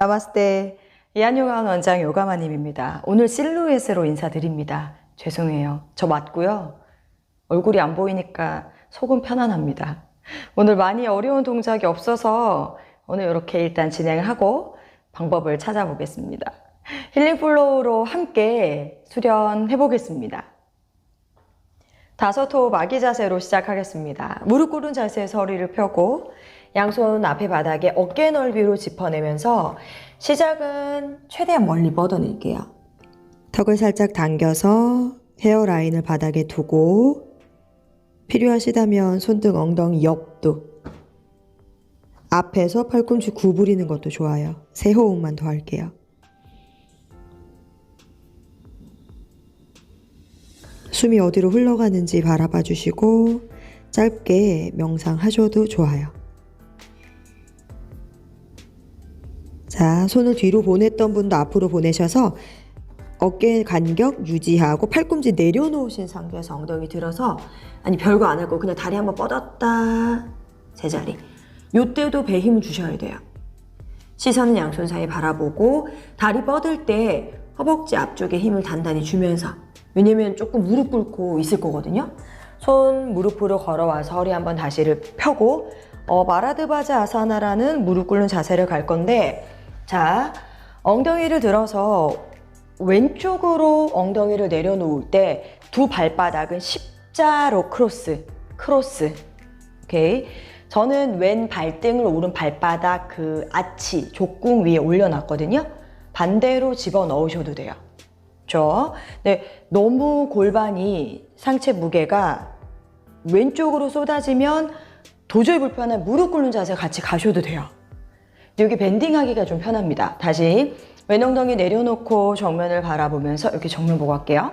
나마스테 이한요가 원장 요가마님입니다. 오늘 실루엣으로 인사드립니다. 죄송해요. 저 맞고요. 얼굴이 안 보이니까 속은 편안합니다. 오늘 많이 어려운 동작이 없어서 오늘 이렇게 일단 진행을 하고 방법을 찾아보겠습니다. 힐링 플로우로 함께 수련해 보겠습니다. 다섯 호흡 아기 자세로 시작하겠습니다. 무릎 꿇은 자세에서 허리를 펴고 양손 앞에 바닥에 어깨 넓이로 짚어내면서 시작은 최대한 멀리 뻗어낼게요. 턱을 살짝 당겨서 헤어라인을 바닥에 두고 필요하시다면 손등 엉덩이 옆도 앞에서 팔꿈치 구부리는 것도 좋아요. 세 호흡만 더 할게요. 숨이 어디로 흘러가는지 바라봐 주시고 짧게 명상하셔도 좋아요. 자, 손을 뒤로 보냈던 분도 앞으로 보내셔서 어깨 간격 유지하고 팔꿈치 내려놓으신 상태에서 엉덩이 들어서 아니 별거 안 하고 그냥 다리 한번 뻗었다. 제자리. 요때도 배 힘을 주셔야 돼요. 시선은 양손 사이 바라보고 다리 뻗을 때 허벅지 앞쪽에 힘을 단단히 주면서 왜냐면 조금 무릎 꿇고 있을 거거든요. 손 무릎으로 걸어와서 허리 한번 다시를 펴고 어, 마라드바자 아사나라는 무릎 꿇는 자세를 갈 건데 자 엉덩이를 들어서 왼쪽으로 엉덩이를 내려놓을 때 두 발바닥은 십자로 크로스, 크로스. 오케이. 저는 왼 발등을 오른 발바닥 그 아치, 족궁 위에 올려놨거든요. 반대로 집어 넣으셔도 돼요. 그죠? 네, 너무 골반이 상체 무게가 왼쪽으로 쏟아지면 도저히 불편한 무릎 꿇는 자세 같이 가셔도 돼요. 여기 밴딩하기가 좀 편합니다. 다시 왼 엉덩이 내려놓고 정면을 바라보면서 이렇게 정면 보고 할게요.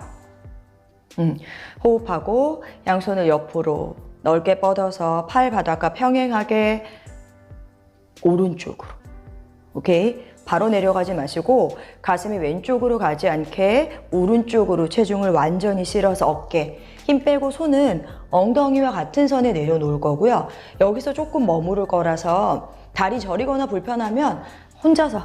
음, 호흡하고 양손을 옆으로 넓게 뻗어서 팔 바닥과 평행하게 오른쪽으로. 오케이. 바로 내려가지 마시고 가슴이 왼쪽으로 가지 않게 오른쪽으로 체중을 완전히 실어서 어깨 힘 빼고 손은 엉덩이와 같은 선에 내려놓을 거고요. 여기서 조금 머무를 거라서 다리 저리거나 불편하면 혼자서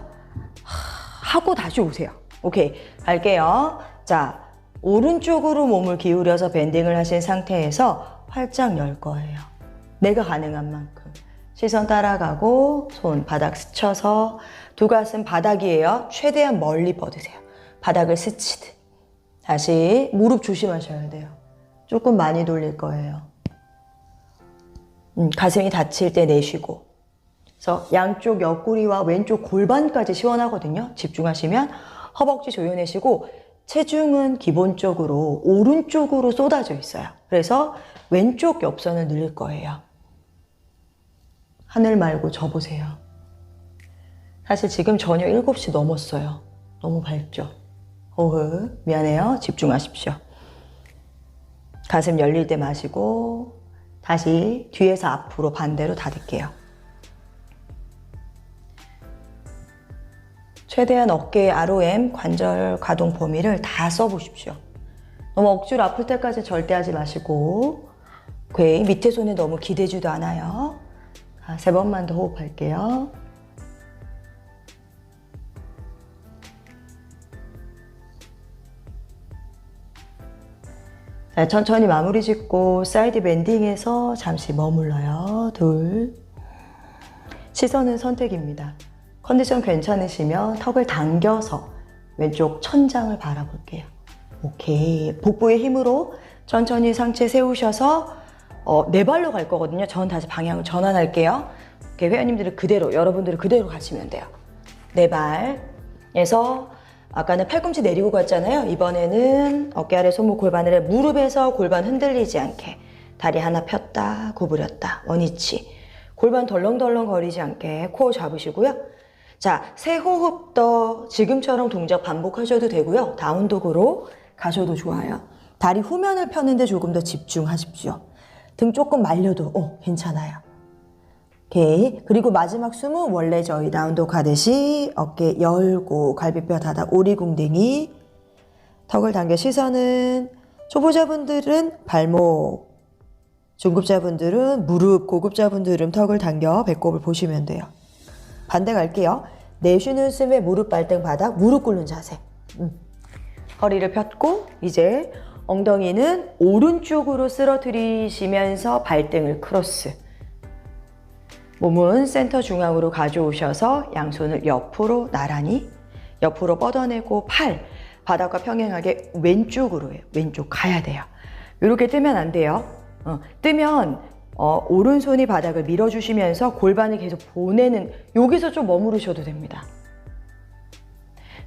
하고 다시 오세요. 오케이. 갈게요. 자, 오른쪽으로 몸을 기울여서 밴딩을 하신 상태에서 활짝 열 거예요. 내가 가능한 만큼. 시선 따라가고 손 바닥 스쳐서 두 가슴 바닥이에요. 최대한 멀리 뻗으세요. 바닥을 스치듯. 다시 무릎 조심하셔야 돼요. 조금 많이 돌릴 거예요. 음, 가슴이 다칠 때 내쉬고. 그래서 양쪽 옆구리와 왼쪽 골반까지 시원하거든요. 집중하시면 허벅지 조여내시고 체중은 기본적으로 오른쪽으로 쏟아져 있어요. 그래서 왼쪽 옆선을 늘릴 거예요. 하늘 말고 저 보세요. 사실 지금 저녁 7시 넘었어요. 너무 밝죠? 호흡. 미안해요. 집중하십시오. 가슴 열릴 때 마시고 다시 뒤에서 앞으로 반대로 닫을게요. 최대한 어깨의 ROM 관절 가동 범위를 다 써보십시오. 너무 억지로 아플 때까지 절대 하지 마시고 괴 밑에 손에 너무 기대지도 않아요. 자, 세 번만 더 호흡할게요. 자, 천천히 마무리 짓고 사이드 밴딩에서 잠시 머물러요. 둘. 시선은 선택입니다. 컨디션 괜찮으시면 턱을 당겨서 왼쪽 천장을 바라볼게요. 오케이. 복부의 힘으로 천천히 상체 세우셔서 어, 네 발로 갈 거거든요. 전 다시 방향을 전환할게요. 오케이. 회원님들은 그대로, 여러분들은 그대로 가시면 돼요. 네 발에서 아까는 팔꿈치 내리고 갔잖아요. 이번에는 어깨 아래 손목 골반을 해 무릎에서 골반 흔들리지 않게 다리 하나 폈다 구부렸다 원위치 골반 덜렁덜렁 거리지 않게 코어 잡으시고요. 자, 세 호흡 더 지금처럼 동작 반복하셔도 되고요. 다운독으로 가셔도 좋아요. 다리 후면을 펴는데 조금 더 집중하십시오. 등 조금 말려도 어, 괜찮아요. 오케이. 그리고 마지막 숨은 원래 저희 다운독 가듯이 어깨 열고 갈비뼈 닫아 오리궁댕이 턱을 당겨 시선은 초보자분들은 발목 중급자분들은 무릎 고급자분들은 턱을 당겨 배꼽을 보시면 돼요. 반대 갈게요. 내쉬는 숨에 무릎 발등 바닥, 무릎 꿇는 자세. 음. 허리를 폈고 이제 엉덩이는 오른쪽으로 쓰러뜨리시면서 발등을 크로스. 몸은 센터 중앙으로 가져오셔서 양손을 옆으로 나란히 옆으로 뻗어내고 팔 바닥과 평행하게 왼쪽으로. 왼쪽 가야 돼요. 이렇게 뜨면 안 돼요. 어, 뜨면 어, 오른손이 바닥을 밀어주시면서 골반을 계속 보내는 여기서 좀 머무르셔도 됩니다.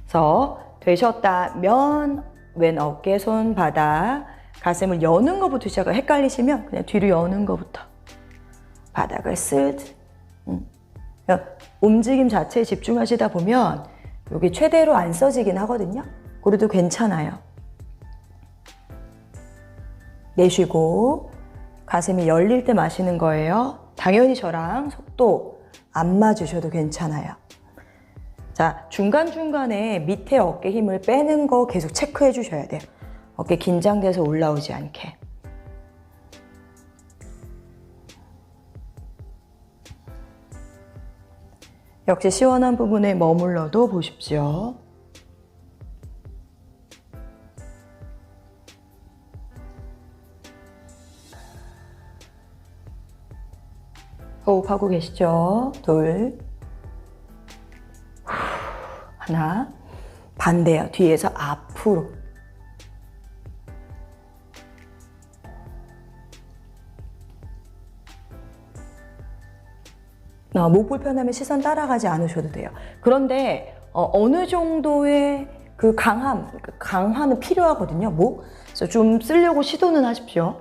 그래서 되셨다면 왼 어깨 손 바닥 가슴을 여는 것부터 시작을 헷갈리시면 그냥 뒤로 여는 것부터 바닥을 쓱 음. 움직임 자체에 집중하시다 보면 여기 최대로 안 써지긴 하거든요. 그래도 괜찮아요. 내쉬고 가슴이 열릴 때 마시는 거예요. 당연히 저랑 속도 안 맞으셔도 괜찮아요. 자, 중간중간에 밑에 어깨 힘을 빼는 거 계속 체크해 주셔야 돼요. 어깨 긴장돼서 올라오지 않게. 역시 시원한 부분에 머물러도 보십시오. 호흡하고 계시죠? 둘. 후, 하나. 반대요. 뒤에서 앞으로. 어, 목 불편하면 시선 따라가지 않으셔도 돼요. 그런데 어, 느 정도의 그 강함, 그 강화는 필요하거든요. 목. 그래서 좀 쓰려고 시도는 하십시오.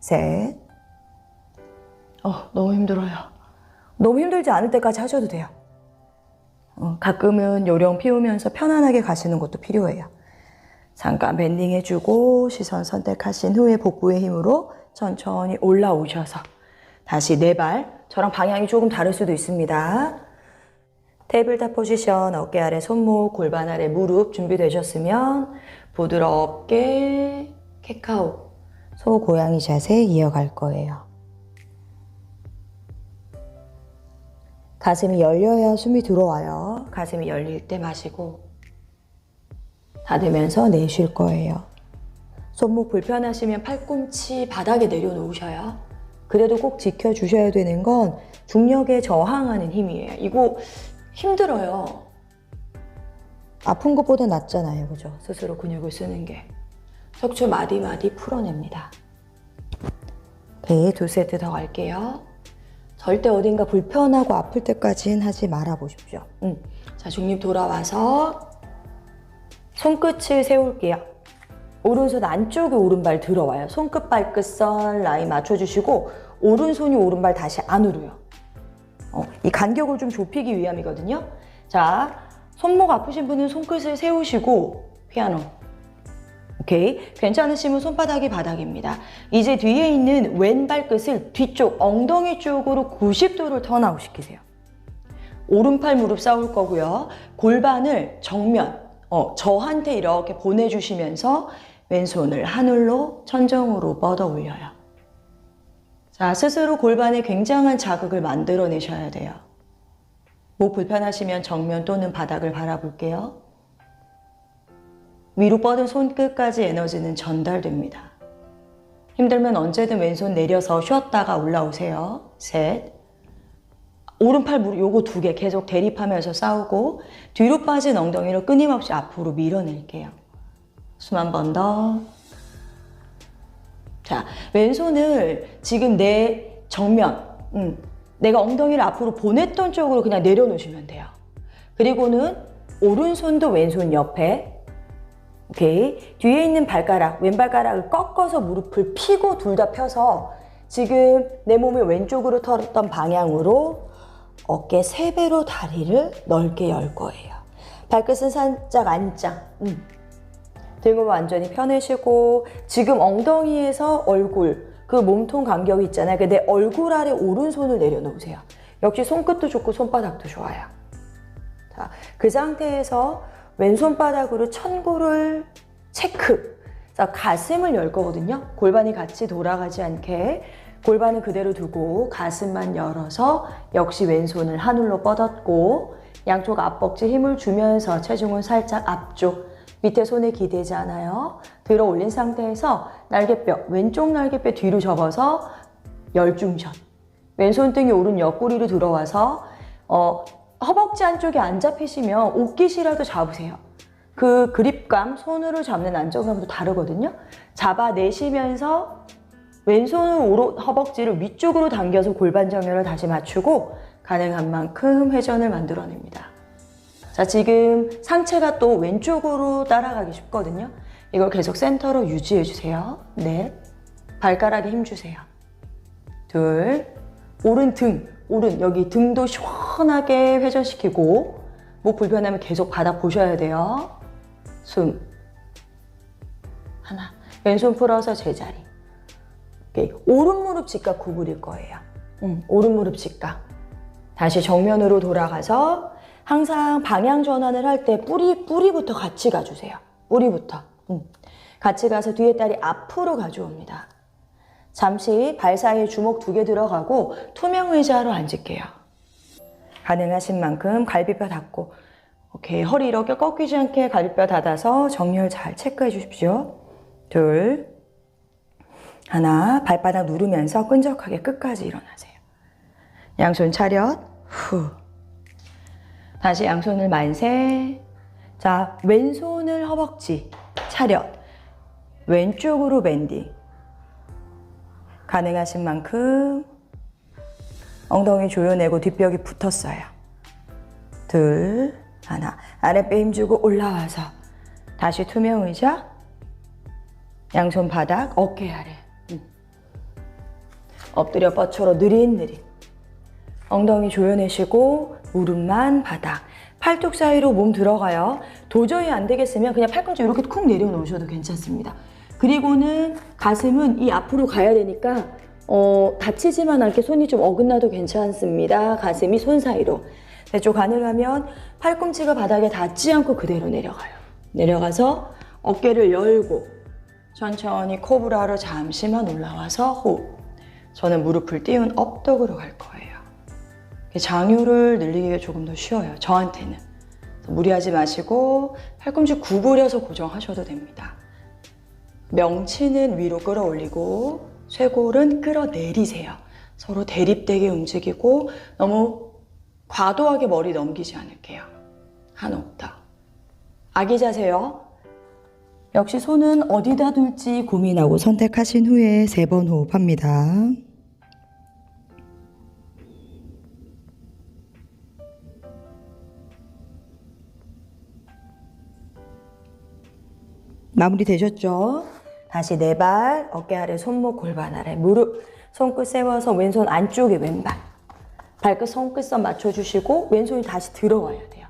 셋. 어, 너무 힘들어요. 너무 힘들지 않을 때까지 하셔도 돼요. 어, 가끔은 요령 피우면서 편안하게 가시는 것도 필요해요. 잠깐 밴딩 해주고 시선 선택하신 후에 복부의 힘으로 천천히 올라오셔서 다시 네 발, 저랑 방향이 조금 다를 수도 있습니다. 테이블탑 포지션, 어깨 아래 손목, 골반 아래 무릎 준비되셨으면 부드럽게 캣카우, 소 고양이 자세 이어갈 거예요. 가슴이 열려야 숨이 들어와요. 가슴이 열릴 때 마시고 닫으면서 내쉴 거예요. 손목 불편하시면 팔꿈치 바닥에 내려놓으셔요. 그래도 꼭 지켜주셔야 되는 건 중력에 저항하는 힘이에요. 이거 힘들어요. 아픈 것보다 낫잖아요. 그죠? 스스로 근육을 쓰는 게. 척추 마디마디 풀어냅니다. 네, 두 세트 더 갈게요. 절대 어딘가 불편하고 아플 때까지는 하지 말아 보십시오. 음. 자, 중립 돌아와서 손끝을 세울게요. 오른손 안쪽에 오른발 들어와요. 손끝 발끝선 라인 맞춰주시고 오른손이 오른발 다시 안으로요. 어, 이 간격을 좀 좁히기 위함이거든요. 자, 손목 아프신 분은 손끝을 세우시고 피아노. 오케이. 괜찮으시면 손바닥이 바닥입니다. 이제 뒤에 있는 왼발 끝을 뒤쪽 엉덩이 쪽으로 90도를 턴아웃 시키세요. 오른팔 무릎 쌓을 거고요. 골반을 정면, 어, 저한테 이렇게 보내주시면서 왼손을 하늘로 천정으로 뻗어 올려요. 자, 스스로 골반에 굉장한 자극을 만들어내셔야 돼요. 목 불편하시면 정면 또는 바닥을 바라볼게요. 위로 뻗은 손끝까지 에너지는 전달됩니다. 힘들면 언제든 왼손 내려서 쉬었다가 올라오세요. 셋. 오른팔 무릎 요거 두 개 계속 대립하면서 싸우고 뒤로 빠진 엉덩이를 끊임없이 앞으로 밀어낼게요. 숨 한 번 더. 자, 왼손을 지금 내 정면, 음, 내가 엉덩이를 앞으로 보냈던 쪽으로 그냥 내려놓으시면 돼요. 그리고는 오른손도 왼손 옆에 오케이. 뒤에 있는 발가락, 왼발가락을 꺾어서 무릎을 피고 둘 다 펴서 지금 내 몸이 왼쪽으로 털었던 방향으로 어깨 세 배로 다리를 넓게 열 거예요. 발끝은 살짝 안짱. 음. 등을 완전히 펴내시고 지금 엉덩이에서 얼굴 그 몸통 간격이 있잖아요. 그내 얼굴 아래 오른손을 내려놓으세요. 역시 손끝도 좋고 손바닥도 좋아요. 자, 그 상태에서 왼손바닥으로 천골을 체크. 자, 가슴을 열 거거든요. 골반이 같이 돌아가지 않게 골반은 그대로 두고 가슴만 열어서 역시 왼손을 하늘로 뻗었고 양쪽 앞벅지 힘을 주면서 체중은 살짝 앞쪽 밑에 손에 기대지 않아요. 들어 올린 상태에서 날개뼈 왼쪽 날개뼈 뒤로 접어서 열중샷. 왼손 등이 오른 옆구리로 들어와서 어, 허벅지 안쪽에 안 잡히시면 옷깃이라도 잡으세요. 그 그립감, 손으로 잡는 안정감도 다르거든요. 잡아내시면서 왼손을 오로 허벅지를 위쪽으로 당겨서 골반 정렬을 다시 맞추고 가능한 만큼 회전을 만들어냅니다. 자, 지금 상체가 또 왼쪽으로 따라가기 쉽거든요. 이걸 계속 센터로 유지해 주세요. 넷. 발가락에 힘 주세요. 둘. 오른 등. 오른 여기 등도 시원하게 회전시키고 목 불편하면 계속 바닥 보셔야 돼요. 숨. 하나. 왼손 풀어서 제자리. 오케이. 오른 무릎 직각 구부릴 거예요. 음, 오른 무릎 직각. 다시 정면으로 돌아가서 항상 방향 전환을 할 때 뿌리 뿌리부터 같이 가주세요. 뿌리부터. 음. 같이 가서 뒤에 다리 앞으로 가져옵니다. 잠시 발 사이에 주먹 두 개 들어가고 투명 의자로 앉을게요. 가능하신 만큼 갈비뼈 닫고 오케이 허리 이렇게 꺾이지 않게 갈비뼈 닫아서 정렬 잘 체크해 주십시오. 둘 하나 발바닥 누르면서 끈적하게 끝까지 일어나세요. 양손 차렷 후 다시 양손을 만세 자 왼손을 허벅지 차렷 왼쪽으로 밴딩 가능하신 만큼 엉덩이 조여내고 뒷벽이 붙었어요. 둘, 하나. 아랫배 힘주고 올라와서 다시 투명 의자. 양손 바닥, 어깨 아래. 음. 엎드려 뻗쳐로 느릿느릿. 엉덩이 조여내시고 무릎만 바닥. 팔뚝 사이로 몸 들어가요. 도저히 안 되겠으면 그냥 팔꿈치 이렇게 쿵 내려놓으셔도 괜찮습니다. 그리고는 가슴은 이 앞으로 가야 되니까 어, 다치지만 않게 손이 좀 어긋나도 괜찮습니다. 가슴이 손 사이로. 대쪽 가능하면 팔꿈치가 바닥에 닿지 않고 그대로 내려가요. 내려가서 어깨를 열고 천천히 코브라로 잠시만 올라와서 호흡. 저는 무릎을 띄운 업덕으로 갈 거예요. 장요를 늘리기가 조금 더 쉬워요. 저한테는. 무리하지 마시고 팔꿈치 구부려서 고정하셔도 됩니다. 명치는 위로 끌어올리고 쇄골은 끌어내리세요. 서로 대립되게 움직이고 너무 과도하게 머리 넘기지 않을게요. 한 옥타. 아기 자세요. 역시 손은 어디다 둘지 고민하고 선택하신 후에 세 번 호흡합니다. 마무리 되셨죠? 다시 네 발, 어깨 아래, 손목, 골반 아래, 무릎, 손끝 세워서 왼손 안쪽에 왼발. 발끝 손끝선 맞춰주시고 왼손이 다시 들어와야 돼요.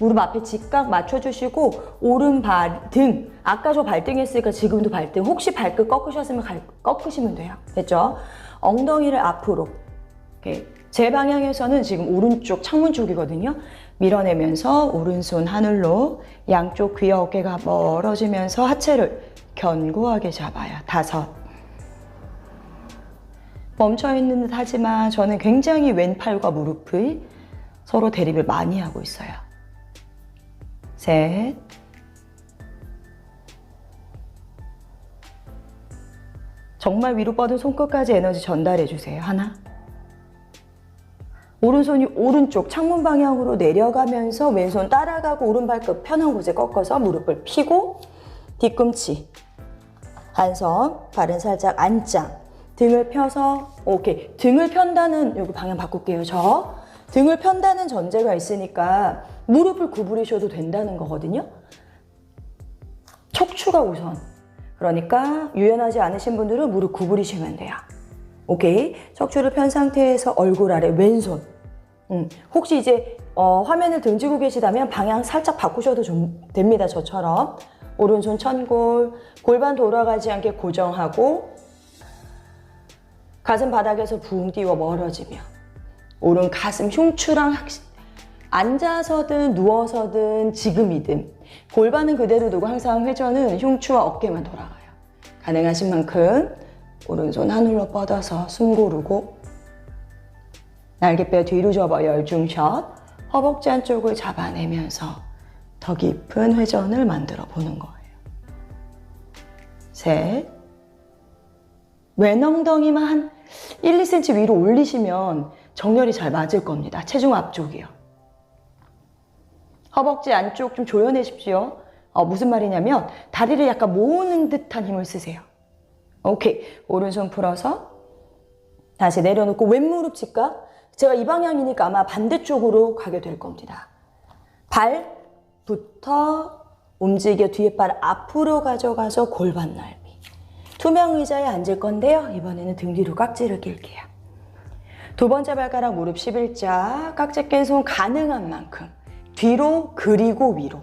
무릎 앞에 직각 맞춰주시고 오른 발, 등. 아까 저 발등 했으니까 지금도 발등. 혹시 발끝 꺾으셨으면 갈- 꺾으시면 돼요. 됐죠? 엉덩이를 앞으로. 이렇게 제 방향에서는 지금 오른쪽 창문 쪽이거든요. 밀어내면서 오른손 하늘로 양쪽 귀와 어깨가 멀어지면서 하체를 견고하게 잡아요. 다섯. 멈춰 있는 듯 하지만 저는 굉장히 왼팔과 무릎의 서로 대립을 많이 하고 있어요. 셋. 정말 위로 뻗은 손끝까지 에너지 전달해 주세요. 하나. 오른손이 오른쪽 창문 방향으로 내려가면서 왼손 따라가고 오른발끝 편한 곳에 꺾어서 무릎을 펴고 뒤꿈치 한 손, 발은 살짝 안짱 등을 펴서 오케이 등을 편다는 여기 방향 바꿀게요 저 등을 편다는 전제가 있으니까 무릎을 구부리셔도 된다는 거거든요 척추가 우선 그러니까 유연하지 않으신 분들은 무릎 구부리시면 돼요 오케이. 척추를 편 상태에서 얼굴 아래 왼손. 음, 혹시 이제 어, 화면을 등지고 계시다면 방향 살짝 바꾸셔도 좀 됩니다. 저처럼. 오른손 천골, 골반 돌아가지 않게 고정하고 가슴 바닥에서 붕 띄워 멀어지며 오른 가슴 흉추랑 확- 앉아서든 누워서든 지금이든 골반은 그대로 두고 항상 회전은 흉추와 어깨만 돌아가요. 가능하신 만큼 오른손 하늘로 뻗어서 숨 고르고 날개뼈 뒤로 접어 열중샷 허벅지 안쪽을 잡아내면서 더 깊은 회전을 만들어 보는 거예요. 셋. 왼 엉덩이만 한 1, 2cm 위로 올리시면 정렬이 잘 맞을 겁니다. 체중 앞쪽이요. 허벅지 안쪽 좀 조여내십시오. 어, 무슨 말이냐면 다리를 약간 모으는 듯한 힘을 쓰세요. 오케이. 오른손 풀어서 다시 내려놓고 왼무릎 직각. 제가 이 방향이니까 아마 반대쪽으로 가게 될 겁니다. 발 부터 움직여 뒤에 발 앞으로 가져가서 골반 넓이. 투명 의자에 앉을 건데요. 이번에는 등 뒤로 깍지를 낄게요. 두 번째 발가락 무릎 11자, 깍지 낀 손 가능한 만큼 뒤로 그리고 위로.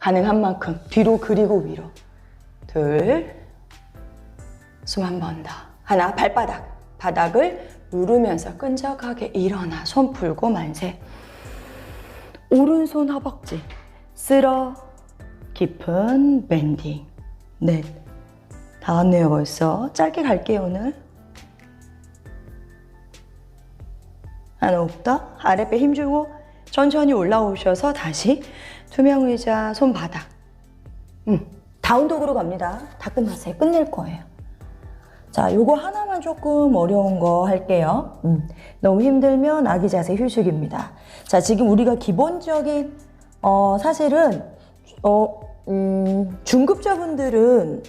가능한 만큼 뒤로 그리고 위로. 둘, 숨 한 번 더. 하나, 발바닥. 바닥을 누르면서 끈적하게 일어나. 손 풀고 만세. 오른손 허벅지. 쓸어. 깊은 밴딩. 넷. 다 왔네요, 벌써. 짧게 갈게요, 오늘. 하나, 없다. 아랫배 힘주고 천천히 올라오셔서 다시 투명 의자 손바닥. 음, 다운독으로 갑니다. 다 끝났어요. 끝낼 거예요. 자, 요거 하나만 조금 어려운 거 할게요. 음, 너무 힘들면 아기 자세 휴식입니다. 자, 지금 우리가 기본적인, 어, 사실은, 어, 음, 중급자분들은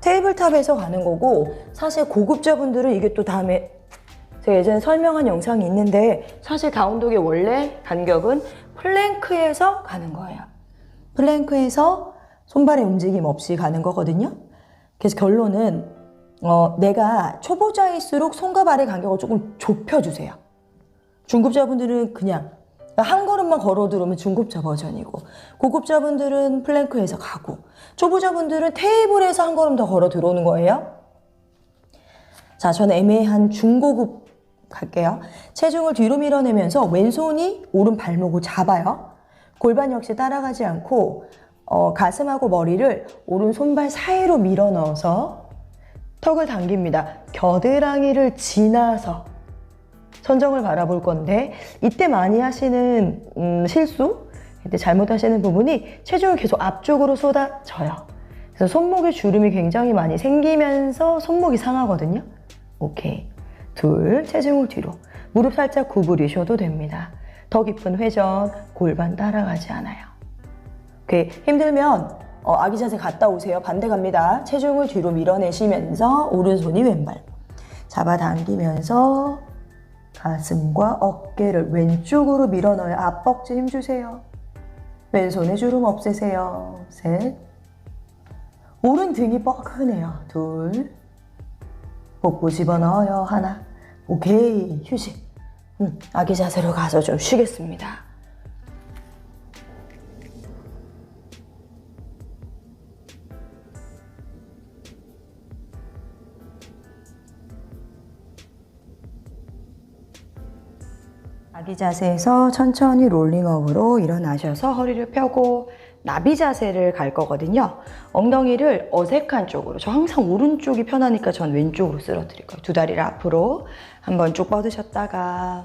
테이블탑에서 가는 거고, 사실 고급자분들은 이게 또 다음에 제가 예전에 설명한 영상이 있는데, 사실 다운독의 원래 간격은 플랭크에서 가는 거예요. 플랭크에서 손발의 움직임 없이 가는 거거든요. 그래서 결론은 어, 내가 초보자일수록 손과 발의 간격을 조금 좁혀주세요. 중급자분들은 그냥 한 걸음만 걸어 들어오면 중급자 버전이고 고급자분들은 플랭크에서 가고 초보자분들은 테이블에서 한 걸음 더 걸어 들어오는 거예요. 자, 저는 애매한 중고급 갈게요. 체중을 뒤로 밀어내면서 왼손이 오른 발목을 잡아요. 골반 역시 따라가지 않고 어, 가슴하고 머리를 오른 손발 사이로 밀어 넣어서 턱을 당깁니다. 겨드랑이를 지나서 선정을 바라볼 건데 이때 많이 하시는 음, 실수, 이때 잘못하시는 부분이 체중을 계속 앞쪽으로 쏟아져요. 그래서 손목에 주름이 굉장히 많이 생기면서 손목이 상하거든요. 오케이. 둘, 체중을 뒤로. 무릎 살짝 구부리셔도 됩니다. 더 깊은 회전, 골반 따라가지 않아요. 오케이. 힘들면 어, 아기 자세 갔다 오세요. 반대 갑니다. 체중을 뒤로 밀어내시면서 오른손이 왼발. 잡아당기면서 가슴과 어깨를 왼쪽으로 밀어넣어요. 앞벅지 힘주세요. 왼손에 주름 없애세요. 셋. 오른 등이 뻐근해요. 둘. 복부 집어넣어요. 하나. 오케이. 휴식. 음, 아기 자세로 가서 좀 쉬겠습니다. 아기 자세에서 천천히 롤링업으로 일어나셔서 허리를 펴고 나비 자세를 갈 거거든요. 엉덩이를 어색한 쪽으로. 저 항상 오른쪽이 편하니까 전 왼쪽으로 쓸어드릴 거예요. 두 다리를 앞으로 한번 쭉 뻗으셨다가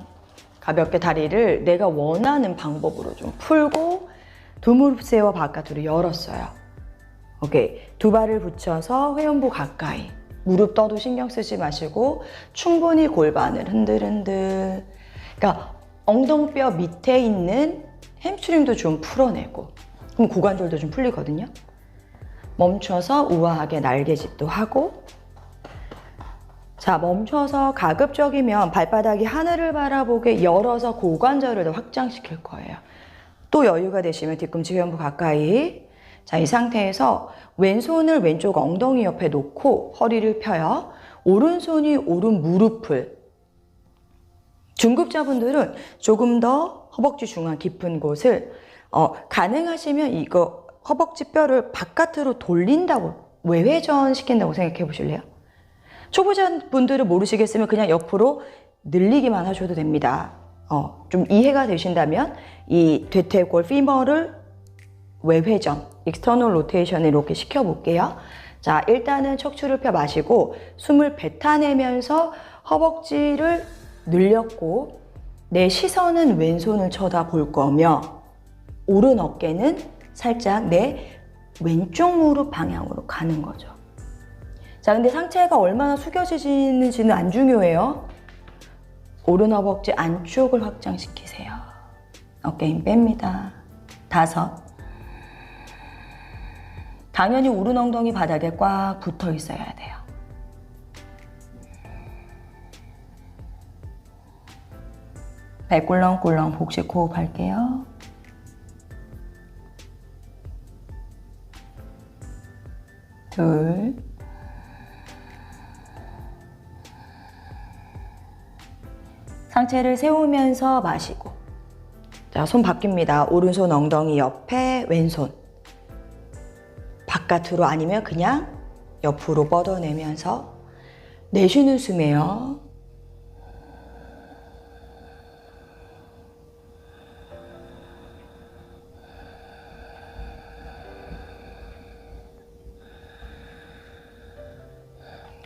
가볍게 다리를 내가 원하는 방법으로 좀 풀고 두 무릎 세워 바깥으로 열었어요. 오케이. 두 발을 붙여서 회원부 가까이. 무릎 떠도 신경 쓰지 마시고 충분히 골반을 흔들흔들. 그러니까 엉덩뼈 밑에 있는 햄스트링도 좀 풀어내고 그럼 고관절도 좀 풀리거든요. 멈춰서 우아하게 날개짓도 하고 자 멈춰서 가급적이면 발바닥이 하늘을 바라보게 열어서 고관절을 더 확장시킬 거예요. 또 여유가 되시면 뒤꿈치 회원부 가까이 자 이 상태에서 왼손을 왼쪽 엉덩이 옆에 놓고 허리를 펴요. 오른손이 오른 무릎을 중급자분들은 조금 더 허벅지 중앙 깊은 곳을 어, 가능하시면 이거 허벅지 뼈를 바깥으로 돌린다고 외회전 시킨다고 생각해 보실래요? 초보자분들은 모르시겠으면 그냥 옆으로 늘리기만 하셔도 됩니다. 어, 좀 이해가 되신다면 이 대퇴골 피머를 외회전, 익스터널 로테이션을 이렇게 시켜볼게요. 자, 일단은 척추를 펴 마시고 숨을 뱉어내면서 허벅지를 늘렸고 내 시선은 왼손을 쳐다볼 거며 오른 어깨는 살짝 내 왼쪽 무릎 방향으로 가는 거죠. 자, 근데 상체가 얼마나 숙여지는지는 안 중요해요. 오른 허벅지 안쪽을 확장시키세요. 어깨 힘 뺍니다. 다섯. 당연히 오른 엉덩이 바닥에 꽉 붙어 있어야 돼요. 배 꿀렁꿀렁 복식 호흡 할게요. 둘. 상체를 세우면서 마시고. 자, 손 바뀝니다. 오른손 엉덩이 옆에 왼손. 바깥으로 아니면 그냥 옆으로 뻗어내면서 내쉬는 숨이에요.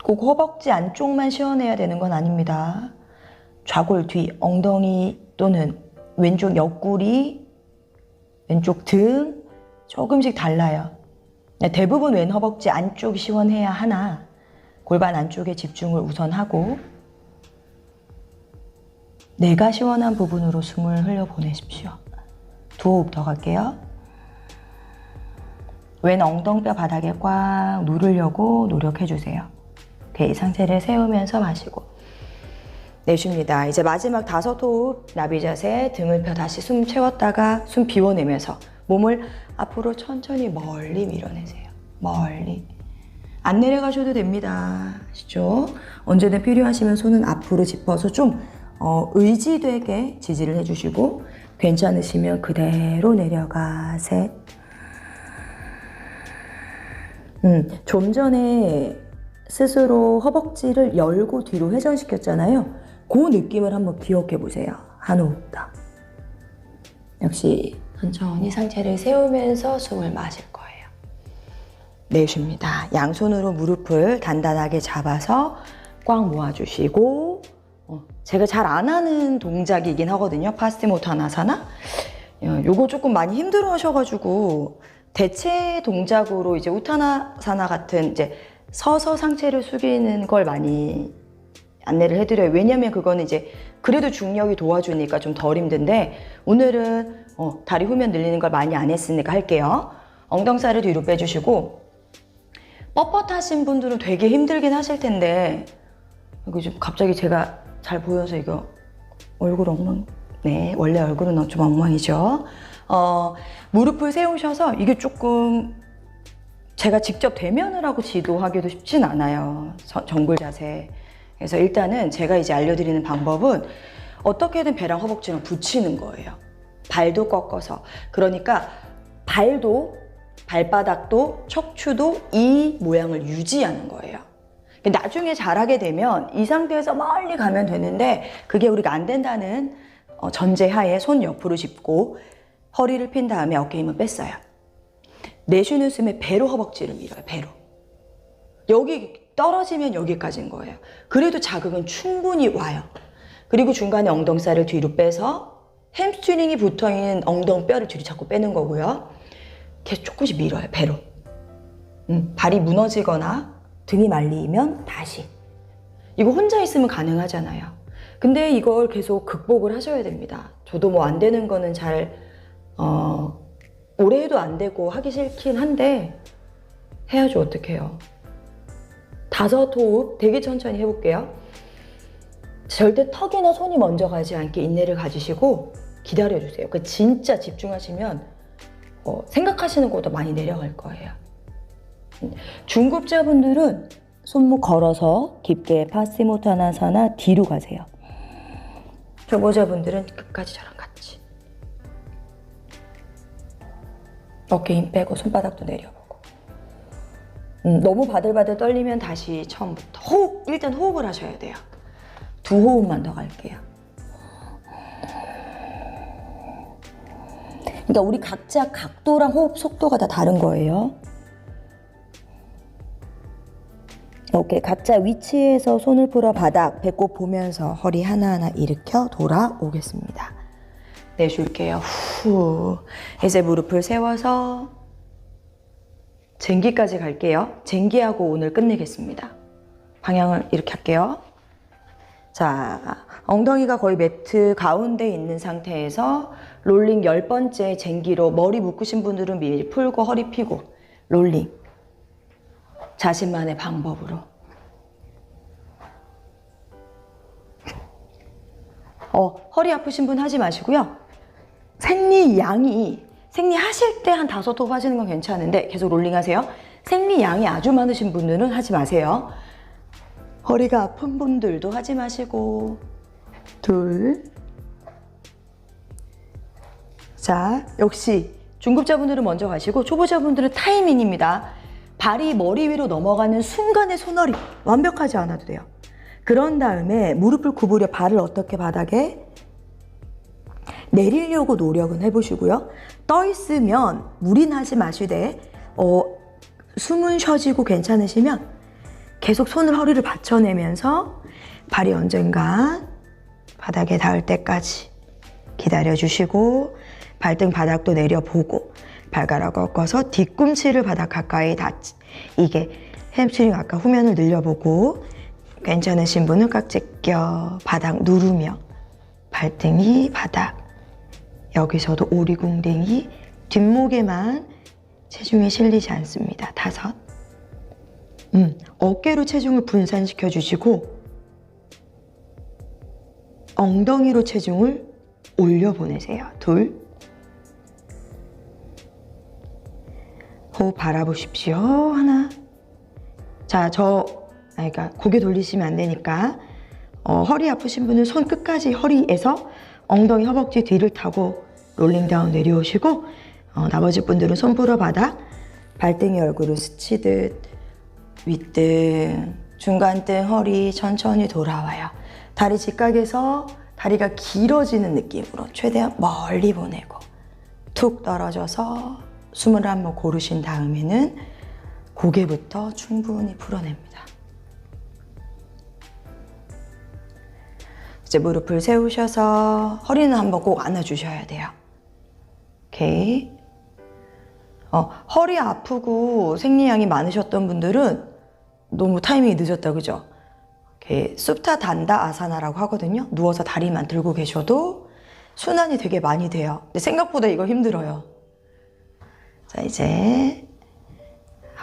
꼭 허벅지 안쪽만 시원해야 되는 건 아닙니다. 좌골 뒤, 엉덩이 또는 왼쪽 옆구리, 왼쪽 등 조금씩 달라요. 네, 대부분 왼 허벅지 안쪽 시원해야 하나 골반 안쪽에 집중을 우선 하고 내가 시원한 부분으로 숨을 흘려 보내십시오. 두 호흡 더 갈게요. 왼 엉덩뼈 바닥에 꽉 누르려고 노력해 주세요. 오케이, 상체를 세우면서 마시고 내쉽니다. 이제 마지막 다섯 호흡 나비 자세 등을 펴 다시 숨 채웠다가 숨 비워내면서 몸을 앞으로 천천히 멀리 밀어내세요. 멀리. 안 내려가셔도 됩니다. 아시죠? 언제든 필요하시면 손은 앞으로 짚어서 좀 어, 의지되게 지지를 해주시고 괜찮으시면 그대로 내려가 셋. 음, 좀 전에 스스로 허벅지를 열고 뒤로 회전시켰잖아요. 그 느낌을 한번 기억해 보세요. 한 호흡 더. 역시 천천히 상체를 세우면서 숨을 마실 거예요. 내쉽니다. 양손으로 무릎을 단단하게 잡아서 꽉 모아주시고 어, 제가 잘 안 하는 동작이긴 하거든요. 파스티모타나사나. 어, 요거 조금 많이 힘들어 하셔가지고 대체 동작으로 이제 우타나사나 같은 이제 서서 상체를 숙이는 걸 많이 안내를 해드려요. 왜냐면 그거는 이제 그래도 중력이 도와주니까 좀 덜 힘든데 오늘은 어, 다리 후면 늘리는 걸 많이 안 했으니까 할게요. 엉덩살을 뒤로 빼주시고 뻣뻣하신 분들은 되게 힘들긴 하실 텐데 이거 좀 갑자기 제가 잘 보여서 이거 얼굴 엉망 네 원래 얼굴은 좀 엉망이죠. 어, 무릎을 세우셔서 이게 조금 제가 직접 대면을 하고 지도하기도 쉽진 않아요. 서- 정글 자세. 그래서 일단은 제가 이제 알려드리는 방법은 어떻게든 배랑 허벅지랑 붙이는 거예요. 발도 꺾어서. 그러니까 발도, 발바닥도, 척추도 이 모양을 유지하는 거예요. 나중에 잘하게 되면 이 상태에서 멀리 가면 되는데 그게 우리가 안 된다는 어, 전제하에 손 옆으로 짚고 허리를 핀 다음에 어깨 힘을 뺐어요. 내쉬는 숨에 배로 허벅지를 밀어요. 배로. 여기 떨어지면 여기까지인 거예요. 그래도 자극은 충분히 와요. 그리고 중간에 엉덩살을 뒤로 빼서 햄스트링이 붙어있는 엉덩뼈를 뒤로 자꾸 빼는 거고요. 계속 조금씩 밀어요. 배로. 음, 발이 무너지거나 등이 말리면 다시. 이거 혼자 있으면 가능하잖아요. 근데 이걸 계속 극복을 하셔야 됩니다. 저도 뭐 안 되는 거는 잘, 어, 오래 해도 안 되고 하기 싫긴 한데 해야죠. 어떡해요. 다섯 호흡 되게 천천히 해볼게요. 절대 턱이나 손이 먼저 가지 않게 인내를 가지시고 기다려주세요. 그 진짜 집중하시면 어, 생각하시는 것보다 많이 내려갈 거예요. 중급자분들은 손목 걸어서 깊게 파시모타나사나 뒤로 가세요. 초보자분들은 끝까지 저랑 어깨 힘 빼고 손바닥도 내려보고. 음, 너무 바들바들 떨리면 다시 처음부터 호흡 일단 호흡을 하셔야 돼요. 두 호흡만 더 갈게요. 그러니까 우리 각자 각도랑 호흡 속도가 다 다른 거예요. 오케이. 각자 위치에서 손을 풀어 바닥, 배꼽 보면서 허리 하나하나 일으켜 돌아오겠습니다. 내쉴게요. 후. 이제 무릎을 세워서 쟁기까지 갈게요. 쟁기하고 오늘 끝내겠습니다. 방향을 이렇게 할게요. 자, 엉덩이가 거의 매트 가운데 있는 상태에서 롤링 열 번째 쟁기로 머리 묶으신 분들은 미리 풀고 허리 펴고 롤링. 자신만의 방법으로. 어, 허리 아프신 분 하지 마시고요. 생리 양이 생리 하실 때 한 다섯 호흡 하시는 건 괜찮은데 계속 롤링 하세요. 생리 양이 아주 많으신 분들은 하지 마세요. 허리가 아픈 분들도 하지 마시고 둘. 자, 역시 중급자분들은 먼저 가시고 초보자분들은 타이밍입니다. 발이 머리 위로 넘어가는 순간의 손허리 완벽하지 않아도 돼요. 그런 다음에 무릎을 구부려 발을 어떻게 바닥에 내리려고 노력은 해보시고요. 떠 있으면 무리하지 마시되 어, 숨은 쉬어지고 괜찮으시면 계속 손을 허리를 받쳐내면서 발이 언젠가 바닥에 닿을 때까지 기다려주시고 발등 바닥도 내려보고 발가락 꺾어서 뒤꿈치를 바닥 가까이 닿지 이게 햄스트링 아까 후면을 늘려보고 괜찮으신 분은 깍지 껴 바닥 누르며 발등이 바닥 여기서도 오리궁댕이 뒷목에만 체중이 실리지 않습니다. 다섯 음, 어깨로 체중을 분산시켜 주시고 엉덩이로 체중을 올려 보내세요. 둘. 호흡 바라보십시오. 하나. 자, 저, 아니, 그러니까 고개 돌리시면 안 되니까 어, 허리 아프신 분은 손 끝까지 허리에서 엉덩이 허벅지 뒤를 타고 롤링 다운 내려오시고 어, 나머지 분들은 손 풀어 바닥 발등이 얼굴을 스치듯 윗등, 중간등, 허리 천천히 돌아와요. 다리 직각에서 다리가 길어지는 느낌으로 최대한 멀리 보내고 툭 떨어져서 숨을 한번 고르신 다음에는 고개부터 충분히 풀어냅니다. 이제 무릎을 세우셔서 허리는 한번 꼭 안아주셔야 돼요. 오케이. 어, 허리 아프고 생리량이 많으셨던 분들은 너무 타이밍이 늦었다, 그죠? 숲타 단다 아사나라고 하거든요. 누워서 다리만 들고 계셔도 순환이 되게 많이 돼요. 근데 생각보다 이거 힘들어요. 자, 이제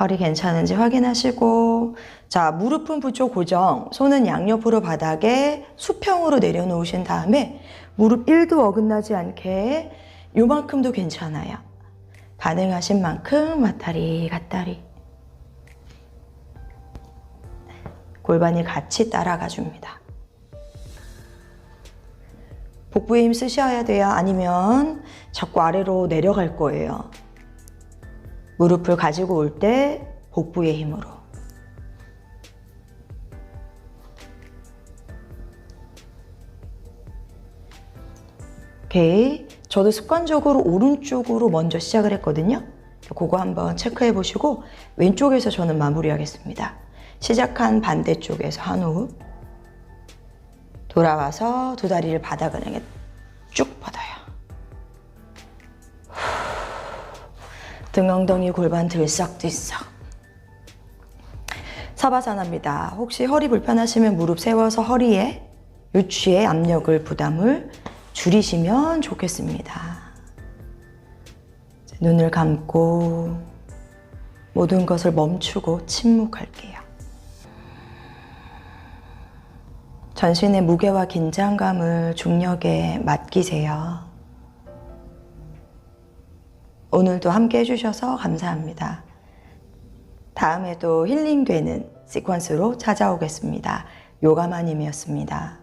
허리 괜찮은지 확인하시고 자, 무릎은 부쪽 고정, 손은 양옆으로 바닥에 수평으로 내려놓으신 다음에 무릎 1도 어긋나지 않게 요만큼도 괜찮아요. 가능하신 만큼 왔다리 갔다리 골반이 같이 따라가 줍니다. 복부에 힘 쓰셔야 돼요. 아니면 자꾸 아래로 내려갈 거예요. 무릎을 가지고 올 때 복부의 힘으로. 오케이. 저도 습관적으로 오른쪽으로 먼저 시작을 했거든요. 그거 한번 체크해 보시고 왼쪽에서 저는 마무리하겠습니다. 시작한 반대쪽에서 한 호흡. 돌아와서 두 다리를 바닥을 쭉 뻗어요. 등 엉덩이 골반 들썩들썩. 사바산합니다. 혹시 허리 불편하시면 무릎 세워서 허리에 요추의 압력을 부담을 줄이시면 좋겠습니다. 눈을 감고 모든 것을 멈추고 침묵할게요. 전신의 무게와 긴장감을 중력에 맡기세요. 오늘도 함께 해주셔서 감사합니다. 다음에도 힐링되는 시퀀스로 찾아오겠습니다. 요가마님이었습니다.